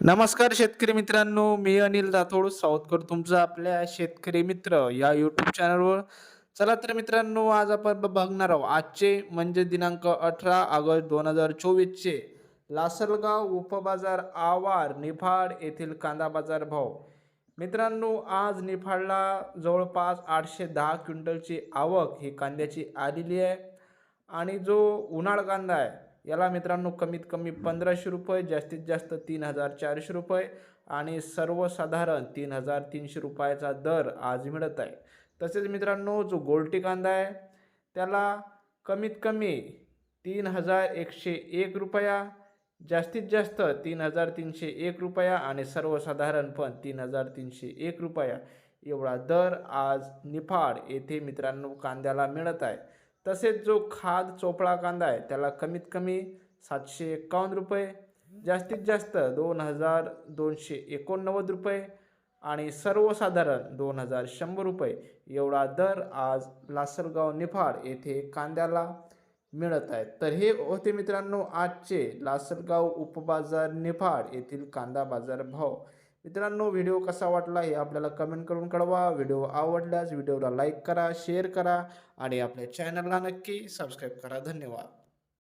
नमस्कार शेतकरी मित्रांनो मी अनिल राठोड सावतकर तुमचं आपल्या शेतकरी मित्र या यूट्यूब चॅनलवर चला तर मित्रांनो आज आपण बघणार आहोत आजचे म्हणजे दिनांक अठरा ऑगस्ट दोन हजार चोवीसचे. लासलगाव उपबाजार आवार निफाड येथील कांदा बाजार भाव. मित्रांनो आज निफाडला जवळपास आठशे दहा क्विंटलची आवक ही कांद्याची आलेली आहे. आणि जो उन्हाळ कांदा आहे याला मित्रांनो कमीत कमी पंधराशे रुपये जास्तीत जास्त तीन हजार चारशे रुपये आणि सर्वसाधारण तीन हजार तीनशे रुपयाचा दर आज मिळत आहे. तसेच मित्रांनो जो गोल्टी कांदा आहे त्याला कमीत कमी तीन हजार एकशे एक रुपया जास्तीत जास्त तीन हजार तीनशे एक रुपया आणि सर्वसाधारण पण तीन हजार तीनशे एक रुपया एवढा दर आज निफाड येथे मित्रांनो कांद्याला मिळत आहे. तसेच जो खाद चोपळा कांदा आहे त्याला कमीत कमी सातशे एकावन्न रुपये जास्तीत जास्त दोन हजार दोनशे एकोणनव्वद रुपये आणि सर्वसाधारण दोन हजार शंभर रुपये एवढा दर आज लासलगाव निफाड येथे कांद्याला मिळत आहे तर हे होते मित्रांनो आजचे लासलगाव उपबाजार निफाड येथील कांदा बाजार भाव. मित्रांनो व्हिडिओ कसा वाटला हे आपल्याला कमेंट करून कळवा. व्हिडिओ आवडल्यास व्हिडिओला लाईक करा शेअर करा आणि आपल्या चॅनलला नक्की सबस्क्राईब करा. धन्यवाद.